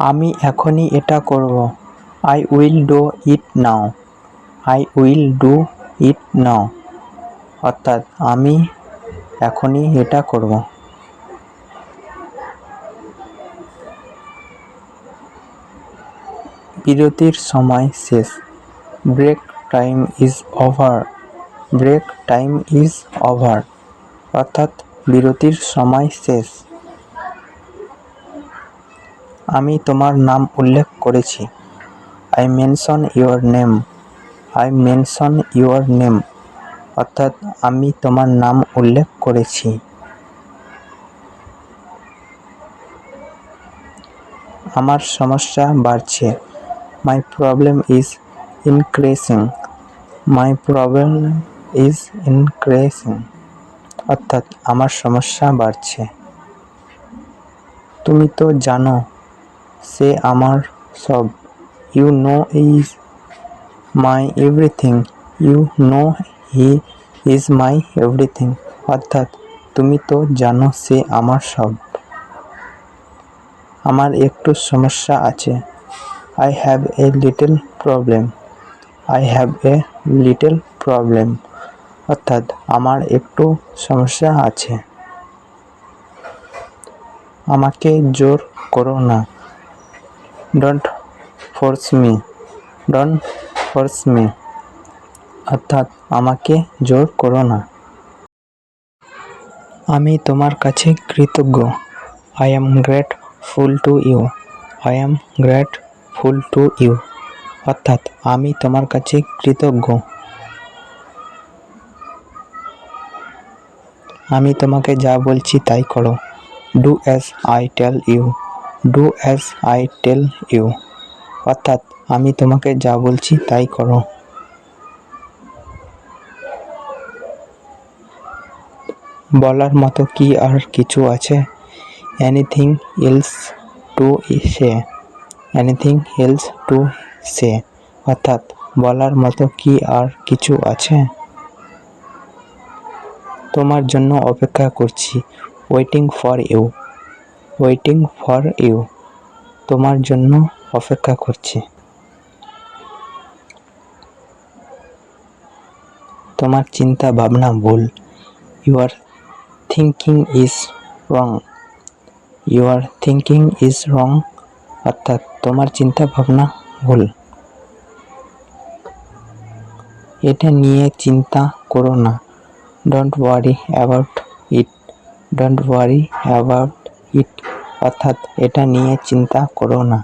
আমি এখনই এটা করব। I will do it now I will do it now অর্থাৎ আমি এখনই এটা করব। বিরতির সময় শেষ। Break time is over. Break time is over. অর্থাৎ বিরতির সময় শেষ। আমি তোমার নাম উল্লেখ করেছি। I mention your name I mention your name অর্থাৎ আমি তোমার নাম উল্লেখ করেছি। আমার সমস্যা বাড়ছে। My problem is increasing my problem is increasing অর্থাৎ আমার সমস্যা বাড়ছে। তুমি তো জানো সে আমার সব। You know is my everything you know he is my everything অর্থাৎ তুমি তো জানো সে আমার সব। আমার একটু সমস্যা আছে। I have a little problem I have a little problem অর্থাৎ আমার একটু সমস্যা আছে। আমাকে জোর করো না। Don't force me don't force me অর্থাৎ আমাকে জোর করো না। আমি তোমার কাছে কৃতজ্ঞ। I am grateful to you I am grateful to you অর্থাৎ আমি তোমার কাছে কৃতজ্ঞ। আমি তোমাকে যা বলছি তাই করো। Do as I tell you do as I tell you অর্থাৎ, আমি তোমাকে যা বলছি তাই করো। বলার মতো কি আর কিছু আছে? Anything else to say anything else to say অর্থাৎ, বলার মতো কি আর কিছু আছে? তোমার জন্য অপেক্ষা করছি। Waiting for you waiting for you তোমার জন্য অপেক্ষা করছি। তোমার চিন্তা ভাবনা ভুল। Your thinking is wrong your thinking is wrong অর্থাৎ তোমার চিন্তা ভাবনা ভুল। এটা নিয়ে চিন্তা করো না। Don't worry about it don't worry about it, অর্থাৎ এটা নিয়ে চিন্তা করো না।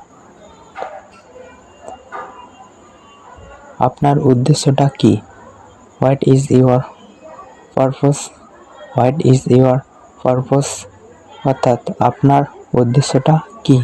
আপনার উদ্দেশ্যটা কি? What is your purpose what is your purpose অর্থাৎ আপনার উদ্দেশ্যটা কি?